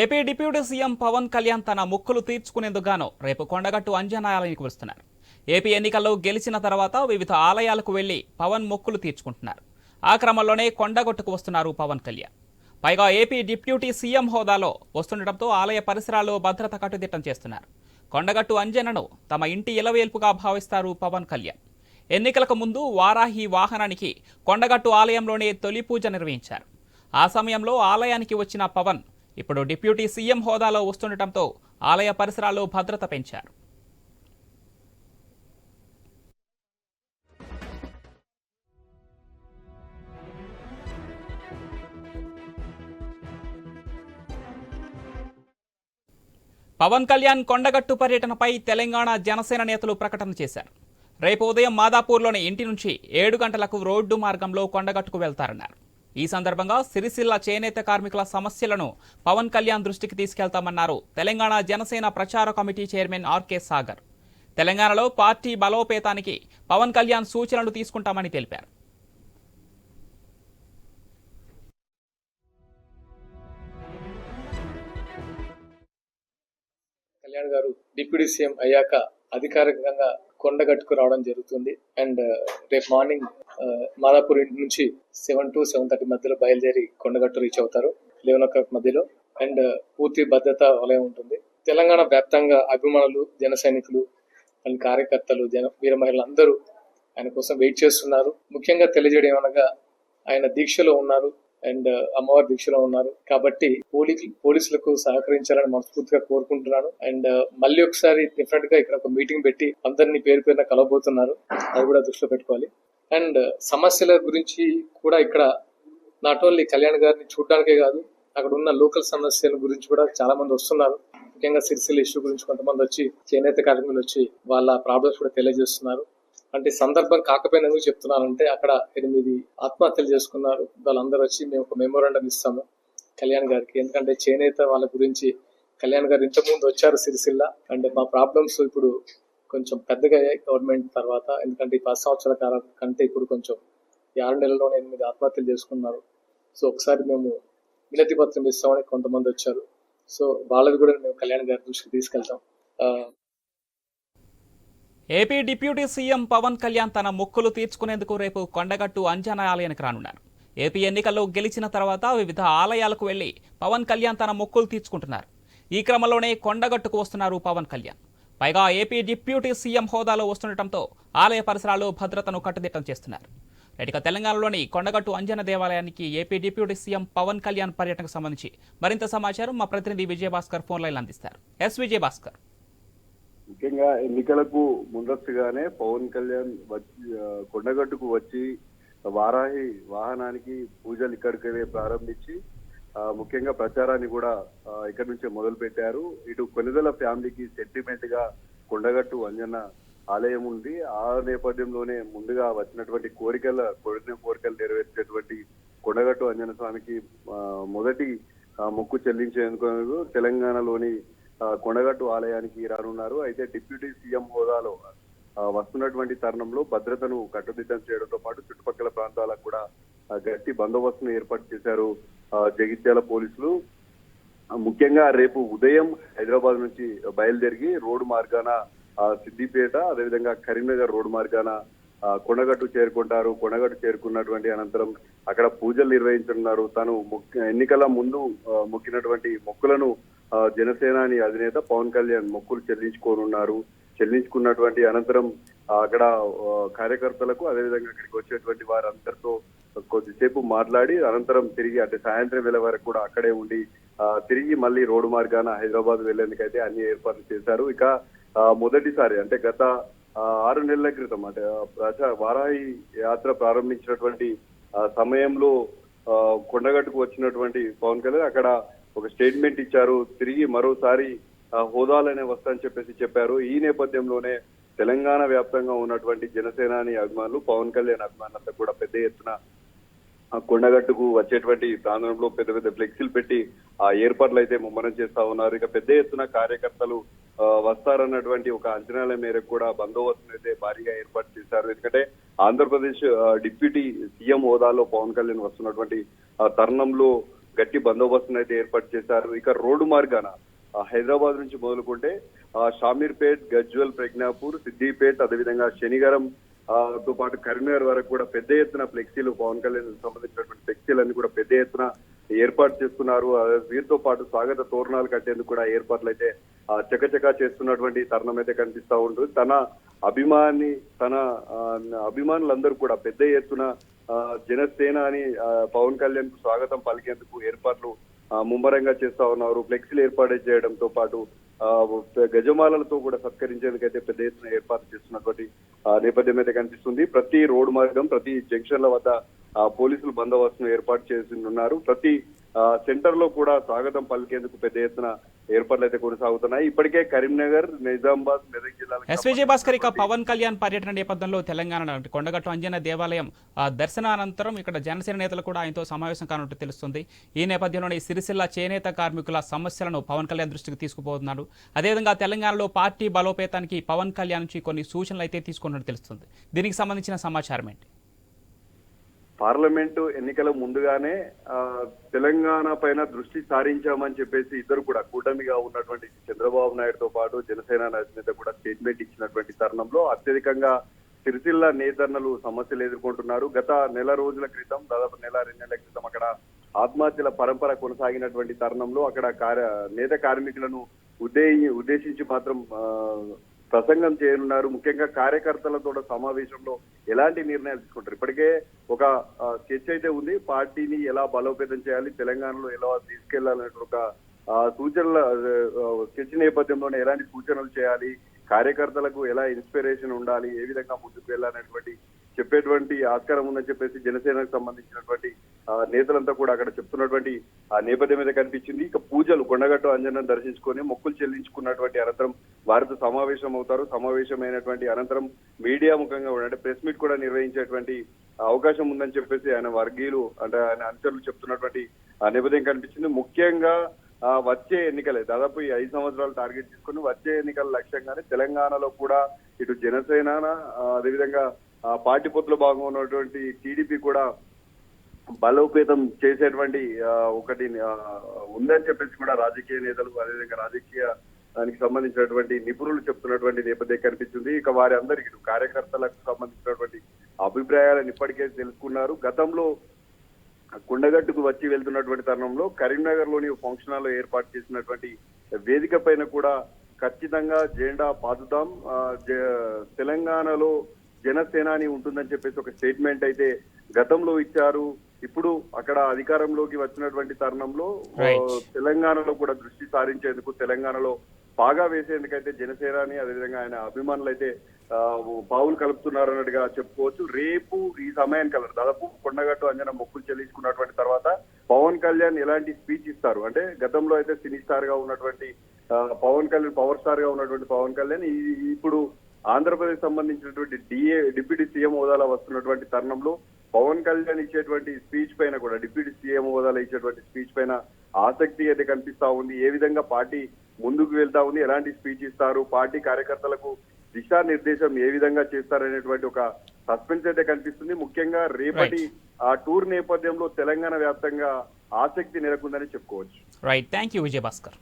AP deputy CM Pawan Kalyan తన ముక్కులు తీర్చుకునేందుకుగాను రేపు కొండగట్టు అంజనాలయానికి వస్తున్నారు. ఏపీ ఎన్నికల్లో గెలిచిన తర్వాత వివిధ ఆలయాలకు వెళ్ళి పవన్ మొక్కులు తీర్చుకుంటున్నారు. ఆ క్రమంలోనే కొండగట్టుకు వస్తున్నారు పవన్ కళ్యాణ్. పైగా ఏపీ డిప్యూటీ సీఎం హోదాలో వస్తుండటంతో ఆలయ పరిసరాల్లో భద్రత కట్టుదిట్టం చేస్తున్నారు. కొండగట్టు అంజనను తమ ఇంటి ఇలవేల్పుగా భావిస్తారు పవన్ కళ్యాణ్. ఎన్నికలకు ముందు వారాహి వాహనానికి కొండగట్టు ఆలయంలోనే తొలి పూజ నిర్వహించారు. ఆ సమయంలో ఆలయానికి వచ్చిన పవన్ ఇప్పుడు డిప్యూటీ సీఎం హోదాలో వస్తుండటంతో ఆలయ పరిసరాల్లో భద్రత పెంచారు. పవన్ కళ్యాణ్ కొండగట్టు పర్యటనపై తెలంగాణ జనసేన నేతలు ప్రకటన చేశారు. రేపు ఉదయం మాదాపూర్లోని ఇంటి నుంచి ఏడు గంటలకు రోడ్డు మార్గంలో కొండగట్టుకు వెళ్తారన్నారు. ఈ సందర్భంగా సిరిసిల్ల చేనేత కార్మికుల సమస్యలను పవన్ కళ్యాణ్ దృష్టికి తీసుకెళ్తామన్నారు. తెలంగాణ జనసేన ప్రచార కమిటీ చైర్మన్ ఆర్కే సాగర్. తెలంగాణలో పార్టీ బలోపేతానికి పవన్ కళ్యాణ్ సూచనలు తీసుకుంటామని తెలిపారు. కళ్యాణ్ గారు డిప్యూటీ సీఎం అయ్యాక అధికారికంగా కొండగట్టుకు రావడం జరుగుతుంది. అండ్ uh, రేపు మార్నింగ్ uh, మాదాపూర్ ఇంటి నుంచి సెవెన్ టు సెవెన్ థర్టీ మధ్యలో బయలుదేరి కొండగట్టు రీచ్ అవుతారు. లెవెన్ ఓ క్లాక్ మధ్యలో. అండ్ uh, పూర్తి భద్రత వలయం ఉంటుంది. తెలంగాణ వ్యాప్తంగా అభిమానులు జన సైనికులు అండ్ కార్యకర్తలు జన వీర మహిళలు అందరూ ఆయన కోసం వెయిట్ చేస్తున్నారు. ముఖ్యంగా తెలియజేయడం ఏమనగా ఆయన దీక్షలో ఉన్నారు. అండ్ అమ్మవారి దీక్షలో ఉన్నారు. కాబట్టి పోలీ పోలీసులకు సహకరించాలని మనస్ఫూర్తిగా కోరుకుంటున్నాను. అండ్ మళ్ళీ ఒకసారి డిఫరెంట్గా ఇక్కడ ఒక మీటింగ్ పెట్టి అందరినీ పేరు పేరున కలవబోతున్నారు. అది కూడా దృష్టిలో పెట్టుకోవాలి. అండ్ సమస్యల గురించి కూడా ఇక్కడ నాట్ ఓన్లీ కళ్యాణ్ గారిని చూడడానికే కాదు అక్కడ ఉన్న లోకల్ సమస్యల గురించి కూడా చాలా మంది వస్తున్నారు. ముఖ్యంగా సిరిసిల్ల ఇష్యూ గురించి కొంతమంది వచ్చి చేనేత కార్మికులు వచ్చి వాళ్ళ ప్రాబ్లమ్స్ కూడా తెలియజేస్తున్నారు. అంటే సందర్భం కాకపోయినా ఎందుకు చెప్తున్నానంటే అక్కడ ఎనిమిది ఆత్మహత్యలు చేసుకున్నారు. వాళ్ళందరూ వచ్చి మేము ఒక మెమోరాండం ఇస్తాము కళ్యాణ్ గారికి. ఎందుకంటే చేనేత వాళ్ళ గురించి కళ్యాణ్ గారు ఇంతకుముందు వచ్చారు సిరిసిల్ల. అంటే మా ప్రాబ్లమ్స్ ఇప్పుడు కొంచెం పెద్దగా అయ్యాయి గవర్నమెంట్ తర్వాత. ఎందుకంటే ఈ పది సంవత్సరాల కాలం కంటే ఇప్పుడు కొంచెం ఈ ఆరు నెలల్లోనే ఎనిమిది ఆత్మహత్యలు చేసుకున్నారు. సో ఒకసారి మేము వినతి పత్రం ఇస్తామని కొంతమంది వచ్చారు. సో వాళ్ళది కూడా మేము కళ్యాణ్ గారి దృష్టికి తీసుకెళ్తాం. AP deputy CM Pawan Kalyan తన మొక్కులు తీర్చుకునేందుకు రేపు కొండగట్టు అంజనా ఆలయానికి రానున్నారు. ఏపీ ఎన్నికల్లో గెలిచిన తర్వాత వివిధ ఆలయాలకు వెళ్ళి పవన్ కళ్యాణ్ తన మొక్కులు తీర్చుకుంటున్నారు. ఈ క్రమంలోనే కొండగట్టుకు వస్తున్నారు పవన్ కళ్యాణ్. పైగా ఏపీ డిప్యూటీ సీఎం హోదాలో వస్తుండటంతో ఆలయ పరిసరాల్లో భద్రతను కట్టుదిట్టం చేస్తున్నారు. రైట్గా తెలంగాణలోని కొండగట్టు అంజన దేవాలయానికి AP deputy CM Pawan Kalyan పర్యటనకు సంబంధించి మరింత సమాచారం మా ప్రతినిధి విజయభాస్కర్ ఫోన్ లైన్ అందిస్తారు. ఎస్ విజయభాస్కర్. ముఖ్యంగా ఎన్నికలకు ముందస్తుగానే పవన్ కళ్యాణ్ వచ్చి కొండగట్టుకు వచ్చి వారాహి వాహనానికి పూజలు ఇక్కడికే ప్రారంభించి ముఖ్యంగా ప్రచారాన్ని కూడా ఇక్కడి నుంచే మొదలు పెట్టారు ఇటు కొనిదల ఫ్యామిలీకి సెంటిమెంట్గా కొండగట్టు అంజన ఆలయం ఉంది. ఆ నేపథ్యంలోనే ముందుగా వచ్చినటువంటి కోరికల కోరిన కోరికలు నెరవేర్చేటువంటి కొండగట్టు అంజన స్వామికి మొదటి మొక్కు చెల్లించేందుకు తెలంగాణలోని కొండగట్టు ఆలయానికి రానున్నారు. అయితే డిప్యూటీ సీఎం హోదాలో వస్తున్నటువంటి తరుణంలో భద్రతను కట్టుదిట్టం చేయడంతో పాటు చుట్టుపక్కల ప్రాంతాలకు కూడా గట్టి బందోబస్తును ఏర్పాటు చేశారు జగిత్యాల పోలీసులు. ముఖ్యంగా రేపు ఉదయం హైదరాబాద్ నుంచి బయలుదేరి రోడ్డు మార్గాన సిద్దిపేట అదేవిధంగా కరీంనగర్ రోడ్డు మార్గాన కొండగట్టు చేరుకుంటారు. కొండగట్టు చేరుకున్నటువంటి అనంతరం అక్కడ పూజలు నిర్వహించనున్నారు. తను ముఖ్య- ఎన్నికల ముందు మొక్కినటువంటి మొక్కులను జనసేనాని అధినేత పవన్ కళ్యాణ్ మొక్కులు చెల్లించుకోనున్నారు. చెల్లించుకున్నటువంటి అనంతరం అక్కడ కార్యకర్తలకు అదేవిధంగా అక్కడికి వచ్చేటువంటి వారందరితో కొద్దిసేపు మాట్లాడి అనంతరం తిరిగి అంటే సాయంత్రం వేళ వరకు కూడా అక్కడే ఉండి తిరిగి మళ్ళీ రోడ్డు మార్గాన హైదరాబాద్ వెళ్ళేందుకైతే అన్ని ఏర్పాట్లు చేశారు. ఇక మొదటిసారి అంటే గత ఆరు నెలల క్రితం అంటే ప్రజా వారాహి యాత్ర ప్రారంభించినటువంటి సమయంలో కొండగట్టుకు వచ్చినటువంటి పవన్ కళ్యాణ్ అక్కడ ఒక స్టేట్మెంట్ ఇచ్చారు తిరిగి మరోసారి ఆ, హోదాలనే వస్తాయని చెప్పేసి చెప్పారు. ఈ నేపథ్యంలోనే తెలంగాణ వ్యాప్తంగా ఉన్నటువంటి జనసేనాని అభిమానులు పవన్ కళ్యాణ్ అభిమానులంతా కూడా పెద్ద ఎత్తున కొండగట్టుకు వచ్చేటువంటి ప్రాంతంలో పెద్ద పెద్ద ఫ్లెక్సీలు పెట్టి ఆ ఏర్పాట్లు అయితే ముమ్మరం చేస్తా ఉన్నారు. ఇక పెద్ద ఎత్తున కార్యకర్తలు వస్తారన్నటువంటి ఒక అంచనాల మేరకు కూడా బందోబస్తును అయితే భారీగా ఏర్పాటు చేశారు. ఎందుకంటే ఆంధ్రప్రదేశ్ డిప్యూటీ సీఎం హోదాలో పవన్ కళ్యాణ్ వస్తున్నటువంటి ఆ తరుణంలో గట్టి బందోబస్తును అయితే ఏర్పాటు చేశారు. ఇక రోడ్డు మార్గాన హైదరాబాద్ నుంచి మొదలుకుంటే షామీర్పేట్ గజ్వల్ ప్రజ్ఞాపూర్ సిద్దిపేట్ అదేవిధంగా శనిగరం తో పాటు కరీంనగర్ వరకు కూడా పెద్ద ఎత్తున ఫ్లెక్సీలు పవన్ కళ్యాణ్ సంబంధించినటువంటి ఫ్లెక్సీలన్నీ కూడా పెద్ద ఎత్తున ఏర్పాటు చేస్తున్నారు. వీరితో పాటు స్వాగత తోరణాలు కట్టేందుకు కూడా ఏర్పాట్లు అయితే చకచకా చేస్తున్నటువంటి తరుణం అయితే కనిపిస్తూ ఉంటుంది తన అభిమాని తన అభిమానులందరూ కూడా పెద్ద ఎత్తున జనసేన అని పవన్ కళ్యాణ్కు స్వాగతం పలికేందుకు ఏర్పాట్లు ముమ్మరంగా చేస్తా ఉన్నారు. ఫ్లెక్సీలు ఏర్పాటు చేయడంతో పాటు ఆ, గజమాలలతో కూడా సత్కరించేందుకు అయితే పెద్ద ఎత్తున ఏర్పాటు చేస్తున్నటువంటి నేపథ్యం అయితే కనిపిస్తుంది. ప్రతి రోడ్డు మార్గం ప్రతి జంక్షన్ల వద్ద పోలీసులు బందోబస్తును ఏర్పాటు చేసి ఉన్నారు ప్రతి సెంటర్లో కూడా స్వాగతం పలికేందుకు పెద్ద ఎత్తున ఏర్పాట్లు అయితే కొనసాగుతున్నాయి. ఇప్పటికే కరీంనగర్ నిజామాబాద్ మెదక్ జిల్లాలకు ఎస్విజే భాస్కర్ ఇక పవన్ కళ్యాణ్ పర్యటన నేపథ్యంలో తెలంగాణ కొండగట్టు అంజన దేవాలయం దర్శనానంతరం ఇక్కడ జనసేన నేతలు కూడా ఆయనతో సమావేశం కానున్నట్టు తెలుస్తుంది. ఈ నేపథ్యంలోనే సిరిసిల్ల చేనేత కార్మికుల సమస్యలను పవన్ కళ్యాణ్ దృష్టికి తీసుకుపోతున్నారు అదేవిధంగా తెలంగాణలో పార్టీ బలోపేతానికి పవన్ కళ్యాణ్ నుంచి కొన్ని సూచనలు అయితే తీసుకున్నట్టు తెలుస్తుంది. దీనికి సంబంధించిన సమాచారం ఏంటి? పార్లమెంటు ఎన్నికల ముందుగానే తెలంగాణ పైన దృష్టి సారించామని చెప్పేసి ఇద్దరు కూడా కూటమిగా ఉన్నటువంటి చంద్రబాబు నాయుడుతో పాటు జనసేన అధినేత కూడా స్టేట్మెంట్ ఇచ్చినటువంటి తరుణంలో అత్యధికంగా సిరిసిల్ల నేతన్నలు సమస్యలు ఎదుర్కొంటున్నారు. గత నెల రోజుల క్రితం దాదాపు నెల రెండు నెలల క్రితం అక్కడ ఆత్మహత్యల పరంపర కొనసాగినటువంటి తరుణంలో అక్కడ కార్య నేత కార్మికులను ఉద్దే ఉద్దేశించి మాత్రం ప్రసంగం చేయనున్నారు. ముఖ్యంగా కార్యకర్తలతో సమావేశంలో ఎలాంటి నిర్ణయాలు తీసుకుంటారు? ఇప్పటికే ఒక చర్చ అయితే ఉంది. పార్టీని ఎలా బలోపేతం చేయాలి తెలంగాణలో ఎలా తీసుకెళ్ళాలనే ఒక సూచనల చర్చ నేపథ్యంలోనే ఎలాంటి సూచనలు చేయాలి కార్యకర్తలకు ఎలా ఇన్స్పిరేషన్ ఉండాలి ఏ విధంగా ముందుకు వెళ్ళాలనేటువంటి చెప్పేటువంటి ఆస్కారం ఉందని చెప్పేసి జనసేనకు సంబంధించినటువంటి నేతలంతా కూడా అక్కడ చెప్తున్నటువంటి ఆ నేపథ్యం మీద కనిపించింది. ఇక పూజలు కొండగట్టు అంజనం దర్శించుకొని మొక్కులు చెల్లించుకున్నటువంటి అనంతరం వారితో సమావేశం అవుతారు. సమావేశమైనటువంటి అనంతరం మీడియా ముఖంగా అంటే ప్రెస్ మీట్ కూడా నిర్వహించేటువంటి అవకాశం ఉందని చెప్పేసి ఆయన వర్గీయులు అంటే ఆయన అనుచరులు చెప్తున్నటువంటి ఆ నేపథ్యం కనిపించింది ముఖ్యంగా ఆ, వచ్చే ఎన్నికలే దాదాపు ఈ ఐదు సంవత్సరాలు టార్గెట్ తీసుకుని వచ్చే ఎన్నికల లక్ష్యంగానే తెలంగాణలో కూడా ఇటు జనసేన అదేవిధంగా పార్టీ పొత్తులో భాగంగా ఉన్నటువంటి టీడీపీ కూడా బలోపేతం చేసేటువంటి ఒకటి ఉందని చెప్పేసి కూడా రాజకీయ నేతలు అదేవిధంగా రాజకీయ దానికి సంబంధించినటువంటి నిపుణులు చెప్తున్నటువంటి నేపథ్యం కనిపిస్తుంది. ఇక వారి అందరికీ కార్యకర్తలకు సంబంధించినటువంటి అభిప్రాయాలను ఇప్పటికే తెలుసుకున్నారు. గతంలో కుండగట్టుకు వచ్చి వెళ్తున్నటువంటి తరుణంలో కరీంనగర్లోని ఫంక్షన్ హాల్లో ఏర్పాటు చేసినటువంటి వేదిక పైన కూడా ఖచ్చితంగా జెండా పాతుదాం జ- తెలంగాణలో జనసేనాని ఉంటుందని చెప్పేసి ఒక స్టేట్మెంట్ అయితే గతంలో ఇచ్చారు. ఇప్పుడు అక్కడ అధికారంలోకి వచ్చినటువంటి తరుణంలో. తెలంగాణలో కూడా దృష్టి సారించేందుకు తెలంగాణలో బాగా వేసేందుకైతే జనసేనాని అదేవిధంగా ఆయన అభిమానులు అయితే ఆ, పావులు కలుపుతున్నారు అన్నట్టుగా చెప్పుకోవచ్చు రేపు ఈ సమయానికి కలరు దాదాపు కొండగట్టు అంజన మొక్కులు చెల్లించుకున్నటువంటి తర్వాత పవన్ కళ్యాణ్ ఎలాంటి స్పీచ్ ఇస్తారు అంటే గతంలో అయితే సినీ స్టార్గా ఉన్నటువంటి పవన్ కళ్యాణ్ పవర్ స్టార్గా ఉన్నటువంటి పవన్ కళ్యాణ్ ఈ- ఇప్పుడు ఆంధ్రప్రదేశ్ సంబంధించినటువంటి డిఏ డిప్యూటీ సీఎం హోదాలో వస్తున్నటువంటి తరుణంలో పవన్ కళ్యాణ్ ఇచ్చేటువంటి స్పీచ్ పైన కూడా డిప్యూటీ సీఎం హోదాలో ఇచ్చేటువంటి స్పీచ్ పైన ఆసక్తి అయితే కనిపిస్తా ఉంది. ఏ విధంగా పార్టీ ముందుకు వెళ్తా ఉంది ఎలాంటి స్పీచ్ ఇస్తారు పార్టీ కార్యకర్తలకు దిశానిర్దేశం ఏ విధంగా చేస్తారనేటువంటి ఒక సస్పెన్స్ అయితే కనిపిస్తుంది. ముఖ్యంగా రేపటి ఆ టూర్ నేపథ్యంలో తెలంగాణ వ్యాప్తంగా ఆసక్తి నెలకొందని చెప్పుకోవచ్చు. Right thank you Vijay Bhaskar